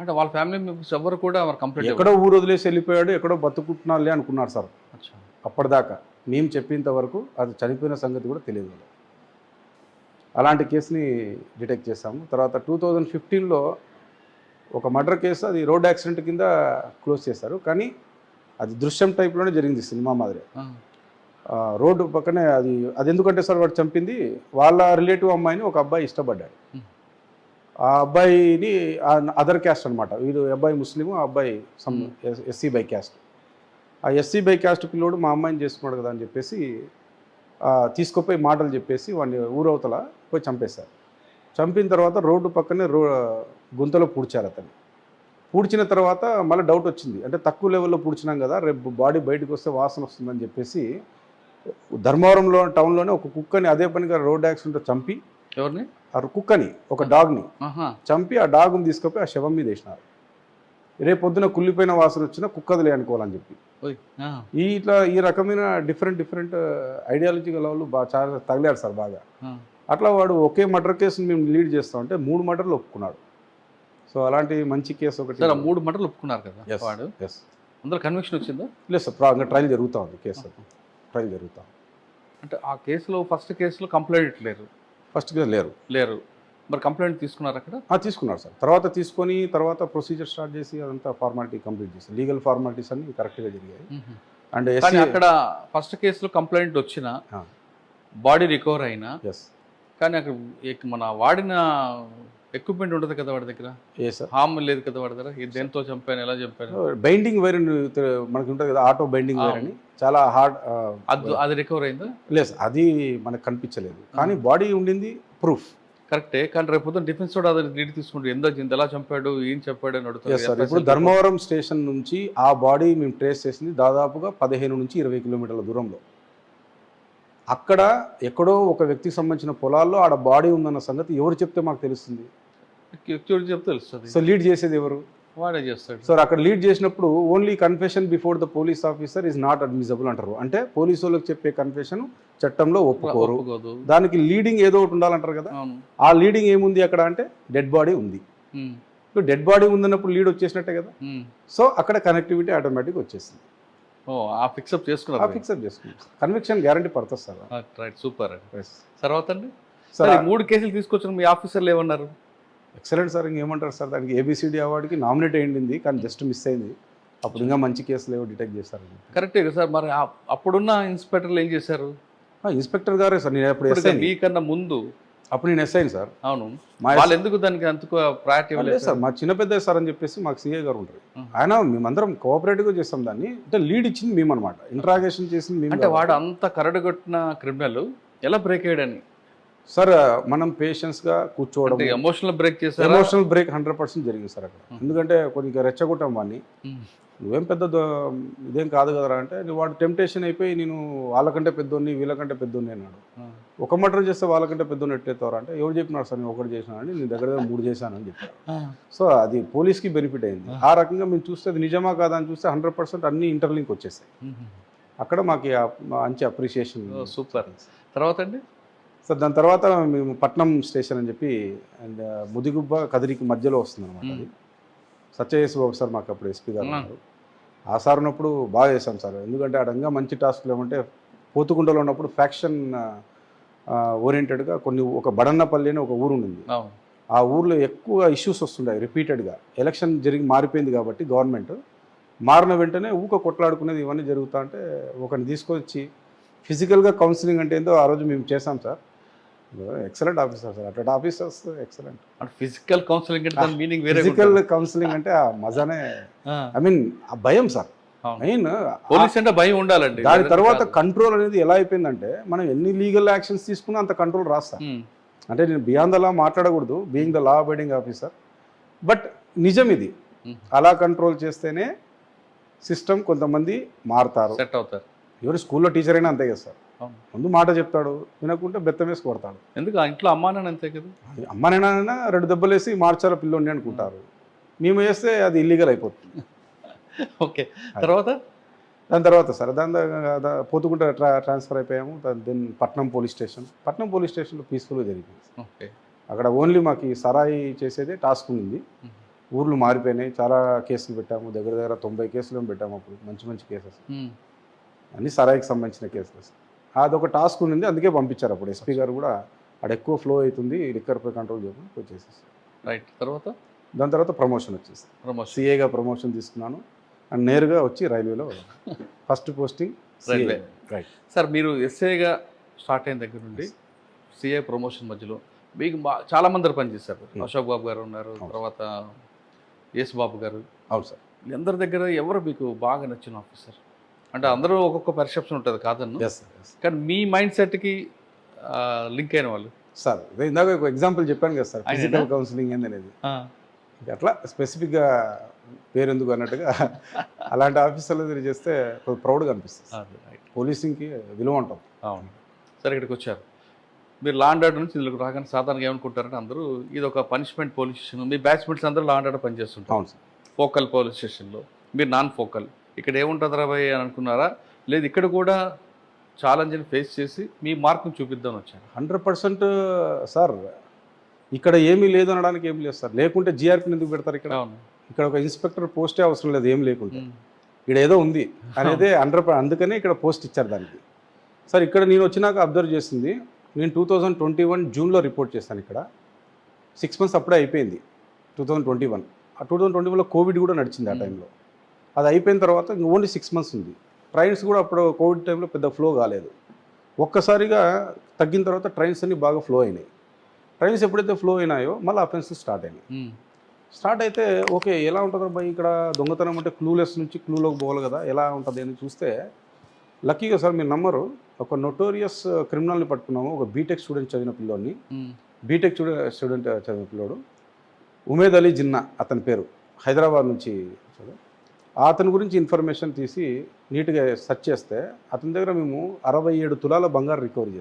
అంటే వాళ్ళ family members ఎవరు కూడా కంప్లీట్ ఎక్కడో ఊరు వదిలేసి వెళ్ళిపోయాడు ఎక్కడో బతుకుంటున్నారులే అనుకున్నారు సార్. అప్పటిదాకా మేము చెప్పేంత వరకు అది చనిపోయిన సంగతి కూడా తెలియదు. అలాంటి కేసుని డిటెక్ట్ చేశాము. తర్వాత టూ థౌజండ్ ఫిఫ్టీన్లో ఒక మర్డర్ కేసు అది రోడ్ యాక్సిడెంట్ కింద క్లోజ్ చేశారు. కానీ అది దృశ్యం టైప్లోనే జరిగింది సినిమా మాదిరి. రోడ్డు పక్కనే అది అది ఎందుకంటే సార్ వాడు చంపింది వాళ్ళ రిలేటివ్ అమ్మాయిని ఒక అబ్బాయి ఇష్టపడ్డాడు. ఆ అబ్బాయిని అదర్ క్యాస్ట్ అనమాట వీడు అబ్బాయి ముస్లిం ఆ అబ్బాయి సమ్ ఎస్సీ బై క్యాస్ట్ ఆ ఎస్సీ బై క్యాస్ట్ పిల్లోడు మా అమ్మాయిని చేసుకున్నాడు కదా అని చెప్పేసి తీసుకుపోయి మాటలు చెప్పేసి వాడిని ఊరవతల పోయి చంపేశారు. చంపిన తర్వాత రోడ్డు పక్కనే రో గుంతలో పూడ్చారు అతన్ని. పూడ్చిన తర్వాత మళ్ళీ డౌట్ వచ్చింది. అంటే తక్కువ లెవెల్లో పూడ్చినాం కదా రేపు బాడీ బయటకు వస్తే వాసన వస్తుందని చెప్పేసి ధర్మవరంలో టౌన్లోనే ఒక కుక్కని అదే పనిగా రోడ్ యాక్సిడెంట్ చంపి ఎవరిని? ఆ కుక్కని ఒక డాగ్ని చంపి ఆ డాగ్ని తీసుకుపోయి ఆ శవం మీద వేసినారు. రేపు పొద్దున కుళ్ళిపోయిన వాసన వచ్చినా కుక్కదిలే అనుకోవాలని చెప్పి. ఈ ఇట్లా ఈ రకమైన డిఫరెంట్ డిఫరెంట్ ఐడియాలజీ గల వాళ్ళు బాగా చాలా తగిలారు సార్ బాగా. అట్లా వాడు ఒకే మర్డర్ కేసుని మేము లీడ్ చేస్తాం అంటే మూడు మర్డర్లు ఒప్పుకున్నాడు. సో అలాంటి మంచి కేసు ఒకటి మూడు మటర్లు ఒప్పుకున్నారు కదా వాడు. అందులో కన్విక్షన్ వచ్చిందా? లేదు సార్ ట్రయల్ జరుగుతూ ఉంది కేసు. ట్రయల్ జరుగుతూ. అంటే ఆ కేసులో ఫస్ట్ కేసులో కంప్లైంట్ లేరు ఫస్ట్ కేసు లేరు. లేరు. మరి కంప్లైంట్ తీసుకున్నారు అక్కడ? తీసుకున్నారు సార్. తర్వాత తీసుకొని తర్వాత ప్రొసీజర్ స్టార్ట్ చేసి అదంతా ఫార్మాలిటీ కంప్లీట్ చేసి లీగల్ ఫార్మాలిటీస్ అన్ని కరెక్ట్గా జరిగాయి. అండ్ అక్కడ ఫస్ట్ కేసులో కంప్లైంట్ వచ్చిన. బాడీ రికవర్ అయినా కానీ అక్కడ మన వాడిన ఎక్విప్మెంట్ ఉండదు కదా వాడి దగ్గర? ఏ సార్ హామ్ లేదు కదా వాడి దగ్గర? ఇది దేంతో చంపాను ఎలా చంపాను బైండింగ్ వైర్ మనకి ఉంటుంది కదా ఆటో బైండింగ్ వైర్ అని. చాలా హార్డ్ అది అది రికవర్ అయిందా? లేదు అది మనకు కనిపించలేదు. కానీ బాడీ ఉండింది ప్రూఫ్ కరెక్టే కానీ రేపు పొద్దున్న డిఫెన్స్ కూడా అది నీటి తీసుకుంటూ ఎంత ఎలా చంపాడు ఏం చెప్పాడు అని సార్ అడుగుతారు ఇప్పుడు ధర్మవరం స్టేషన్ నుంచి ఆ బాడీ మేము ట్రేస్ చేసింది దాదాపుగా పదిహేను నుంచి ఇరవై కిలోమీటర్ల దూరంలో. అక్కడ ఎక్కడో ఒక వ్యక్తికి సంబంధించిన పొలాల్లో ఆడ బాడీ ఉందన్న సంగతి ఎవరు చెప్తే మాకు తెలుస్తుంది? చెప్తే తెలుస్తుంది సో లీడ్ చేసేది ఎవరు? వాడే చేస్తాడు. సో అక్కడ లీడ్ చేసినప్పుడు only confession before the police officer is not admissible అంటారు. అంటే పోలీసు వాళ్ళకి చెప్పే కన్ఫెషన్ చట్టంలో ఒప్పుకోరు. దానికి లీడింగ్ ఏదో ఒకటి ఉండాలంటారు కదా? ఆ లీడింగ్ ఏముంది అక్కడ అంటే డెడ్ బాడీ ఉంది. ఇప్పుడు డెడ్ బాడీ ఉందన్నప్పుడు లీడ్ వచ్చేసినట్టే కదా. సో అక్కడ కనెక్టివిటీ ఆటోమేటిక్ వచ్చేసింది ఫిక్సప్ చేసుకున్నారు కన్విక్షన్ గ్యారంటీ పడుతుంది సార్. రైట్ సూపర్ అండి. Yes. తర్వాత అండి? సార్ సరే మూడు కేసులు తీసుకొచ్చిన మీ ఆఫీసర్లు ఏమన్నారు? ఎక్సలెంట్ సార్ ఇంకేమంటారు సార్? దానికి ఏబిసిడి అవార్డుకి నామినేట్ అయ్యింది కానీ జస్ట్ మిస్ అయింది. అప్పుడు ఇంకా మంచి కేసులు ఏవో డిటెక్ట్ చేశారు. కరెక్టే కదా సార్ మరి అప్పుడున్న ఇన్స్పెక్టర్లు ఏం చేశారు? ఇన్స్పెక్టర్ గారే సార్ నేను అప్పుడు మీకన్నా ముందు. అప్పుడు నేను ఎస్ఐ సార్. అవును. మా వాళ్ళు ఎందుకు దానికి అంతకు ప్రయారిటీ లేదు సార్ మా చిన్న పెద్ద సార్ అని చెప్పేసి మాకు సీఏ గారు ఉంటారు. ఆయన మేమందరం కోఆపరేటివ్గా చేస్తాం దాన్ని. అంటే లీడ్ ఇచ్చింది మేము అనమాట ఇంట్రాగేషన్ చేసింది మేము అంటే. వాడు అంత కరడుగొట్టిన క్రిమినల్ ఎలా బ్రేక్ అయ్యాడని? సార్ మనం పేషెన్స్గా కూర్చోవడం అంటే ఎమోషనల్ బ్రేక్ చేశారా? ఎమోషనల్ బ్రేక్ హండ్రెడ్ పర్సెంట్ జరిగింది సార్ అక్కడ. Mhm. ఎందుకంటే కొద్దిగా రెచ్చగొట్టాం వాడిని ఉమ్, నువ్వేం పెద్ద ఇదేం కాదు కదరా అంటే వాడు టెంప్టేషన్ అయిపోయి నేను వాళ్ళకంటే పెద్దోన్ని వీళ్ళకంటే పెద్దోన్ని అన్నాడు. ఆ, ఒక మర్డర్ చేస్తే వాళ్ళకంటే పెద్దోన్ని ఎట్లెత్తారా అంటే ఎవరు చెప్పినారు సార్ నేను ఒకటి చేసినా అని నీ దగ్గర దగ్గర మూడు చేశాను అని చెప్పారు ఆ, సో అది పోలీస్కి బెనిఫిట్ అయింది. ఆ రకంగా మేము చూస్తే అది నిజమా కాదా అని చూస్తే హండ్రెడ్ పర్సెంట్ అన్ని ఇంటర్లింక్ వచ్చేసాయి. అక్కడ మాకు మంచి అప్రిషియేషన్ సూపర్. తర్వాత అండి? సో దాని తర్వాత మేము పట్నం స్టేషన్ అని చెప్పి అండ్ ముదిగుబ్బ కదిరికి మధ్యలో వస్తుంది అనమాట అది. సత్యయేసు బాబు సార్ మాకు అప్పుడు ఎస్పీ గారు. ఉన్నారు. ఆ సార్ ఉన్నప్పుడు బాగా చేశాం సార్. ఎందుకంటే అడంగా మంచి టాస్క్లు ఏమంటే పోతుకుంటలో ఉన్నప్పుడు ఫ్యాక్షన్ ఓరియంటెడ్గా కొన్ని ఒక బడన్నపల్లి అని ఒక ఊరు ఉండింది. ఆ ఊర్లో ఎక్కువ ఇష్యూస్ వస్తుంటాయి రిపీటెడ్గా. ఎలక్షన్ జరిగి మారిపోయింది కాబట్టి గవర్నమెంట్. మారిన వెంటనే ఊక కొట్లాడుకునేది ఇవన్నీ జరుగుతా అంటే ఒకరిని తీసుకొచ్చి ఫిజికల్గా కౌన్సిలింగ్ అంటే ఏందో ఆ రోజు మేము చేసాం సార్. ఎక్సలెంట్ ఆఫీసర్ సార్ అట్లాంటి ఆఫీసర్స్ ఎక్సలెంట్ ఫిజికల్ కౌన్సిలింగ్ అంటే మీనింగ్ వేరే ఫిజికల్ కౌన్సిలింగ్ అంటే ఆ మజానే ఐ మీన్ ఆ భయం సార్. మెయిన్ పోలీస్ అంటే భయం ఉండాలండి. దాని తర్వాత. కంట్రోల్ అనేది ఎలా అయిపోయిందంటే మనం ఎన్ని లీగల్ యాక్షన్స్ తీసుకున్నా అంత కంట్రోల్ రాస్తా ఉమ్, అంటే నేను బియాండ్ ద లా మాట్లాడకూడదు being the law abiding officer but నిజం ఇది. Hmm. అలా కంట్రోల్ చేస్తేనే సిస్టమ్ కొంతమంది మారుతారు. సెట్ అవుతారు. ఎవరు స్కూల్లో టీచర్ అయినా అంతే కదా సార్. ముందు మాట చెప్తాడు వినకుంటే బెత్తం వేసి కొడతాడు. ఎందుకు? ఆ ఇంట్లో అమ్మా నాన్న అంతే కదా? అమ్మనైనా రెండు దెబ్బలు వేసి మార్చాల పిల్లోని అనుకుంటారు. మేము వేస్తే అది ఇల్లీగల్ అయిపోతుంది. ఓకే. తర్వాత? దాని తర్వాత సార్ దాని పోతుకుంట ట్రా ట్రాన్స్ఫర్ అయిపోయాము. దెన్ పట్నం పోలీస్ స్టేషన్. పట్నం పోలీస్ స్టేషన్లో పీస్ఫుల్గా జరిగింది ఓకే. అక్కడ ఓన్లీ మాకు సరాయి చేసేదే టాస్క్ ఉంది. ఊర్లు మారిపోయినాయి. చాలా కేసులు పెట్టాము. దగ్గర దగ్గర తొంభై కేసులు పెట్టాము అప్పుడు. మంచి మంచి కేసెస్. అన్ని సరాయికి సంబంధించిన కేసులు. అదొక టాస్క్ ఉంది అందుకే పంపించారు అప్పుడు. ఎస్పీ గారు కూడా అక్కడ ఎక్కువ ఫ్లో అవుతుంది లిక్కర్పై కంట్రోల్ చేయమని వచ్చేసేసి. రైట్. తర్వాత? దాని తర్వాత ప్రమోషన్ వచ్చేసి ప్రమోషన్. సిఏగా ప్రమోషన్ తీసుకున్నాను. అండ్ నేరుగా వచ్చి రైల్వేలో first posting railway. Right. Sir మీరు ఎస్ఏగా స్టార్ట్ అయిన దగ్గర నుండి సిఏ ప్రమోషన్ మధ్యలో మీకు చాలా మంది పనిచేశారు. Hmm. అశోక్ బాబు గారు ఉన్నారు. తర్వాత యేసు బాబు గారు. అవును సార్. వీళ్ళందరి దగ్గర ఎవరు మీకు బాగా నచ్చిన ఆఫీసర్? అంటే అందరూ ఒక్కొక్క పర్సెప్షన్ ఉంటుంది కాదన్ను. కానీ మీ మైండ్ సెట్కి లింక్ అయిన వాళ్ళు. సార్ ఇందాక ఒక ఎగ్జాంపుల్ చెప్పాను కదా సార్? ఫిజికల్ కౌన్సిలింగ్ ఇక అట్లా స్పెసిఫిక్గా పేరు ఎందుకు అన్నట్టుగా అలాంటి ఆఫీసర్లు తిరిగి చేస్తే ప్రౌడ్గా అనిపిస్తుంది పోలీసింగ్కి విలువ ఉంటుంది. అవును. సరే ఇక్కడికి వచ్చారు. మీరు లా అండ్ ఆర్డర్ నుంచి ఇందులోకి రాగానే సాధారణంగా ఏమనుకుంటారంటే అందరూ ఇది ఒక పనిష్మెంట్ పోలీస్ స్టేషన్ మీ బ్యాచ్మెంట్స్ అందరూ లా అండ్ ఆర్డర్ పనిచేస్తుంటారు. అవును సార్ ఫోకల్ పోలీస్ స్టేషన్లో మీరు నాన్ ఫోకల్ ఇక్కడ ఏముంటుంది రాబాయ్ అని అనుకున్నారా? లేదు ఇక్కడ కూడా ఛాలెంజ్ని ఫేస్ చేసి మీ మార్క్ని చూపిద్దామని వచ్చారు. హండ్రెడ్ పర్సెంట్ సార్ ఇక్కడ ఏమీ లేదు అనడానికి ఏం లేదు సార్. లేకుంటే జీఆర్పీని ఎందుకు పెడతారు ఇక్కడ? ఇక్కడ ఒక ఇన్స్పెక్టర్ పోస్టే అవసరం లేదు ఏం లేకుంటే. ఉమ్. ఇక్కడ ఏదో ఉంది. అనేది హండ్రెడ్ అందుకనే ఇక్కడ పోస్ట్ ఇచ్చారు దానికి. సార్ ఇక్కడ నేను వచ్చినాక అబ్జర్వ్ చేసింది నేను టూ థౌజండ్ ట్వంటీ వన్ జూన్లో రిపోర్ట్ చేశాను ఇక్కడ. సిక్స్ మంత్స్ అప్పుడే అయిపోయింది టూ థౌజండ్ ట్వంటీ వన్. ఆ టూ థౌజండ్ ట్వంటీ వన్లో కోవిడ్ కూడా నడిచింది ఆ. టైంలో. అది అయిపోయిన తర్వాత ఇంక ఓన్లీ సిక్స్ మంత్స్ ఉంది ట్రైన్స్ కూడా అప్పుడు కోవిడ్ టైంలో పెద్ద ఫ్లో కాలేదు ఒక్కసారిగా తగ్గిన తర్వాత ట్రైన్స్ అన్ని బాగా ఫ్లో అయినాయి ట్రైన్స్ ఎప్పుడైతే ఫ్లో అయినాయో మళ్ళీ అఫెన్సెస్ స్టార్ట్ అయినాయి. స్టార్ట్ అయితే ఓకే ఎలా ఉంటుంది అబ్బాయి ఇక్కడ దొంగతనం అంటే క్లూలెస్ నుంచి క్లూలోకి పోవాలి కదా ఎలా ఉంటుంది అని చూస్తే లక్కీగా సార్ మీరు నమ్మరు ఒక నొటోరియస్ క్రిమినల్ని పట్టుకున్నాము ఒక బీటెక్ స్టూడెంట్ చదివిన పిల్లోడిని. బీటెక్ స్టూడెంట్ స్టూడెంట్ చదివిన పిల్లోడు ఉమేద్ అలీ జిన్నా అతని పేరు హైదరాబాద్ నుంచి. అతని గురించి ఇన్ఫర్మేషన్ తీసి నీట్గా సెర్చ్ చేస్తే అతని దగ్గర మేము అరవై ఏడు తులాల బంగారు రికవరీ చేసాం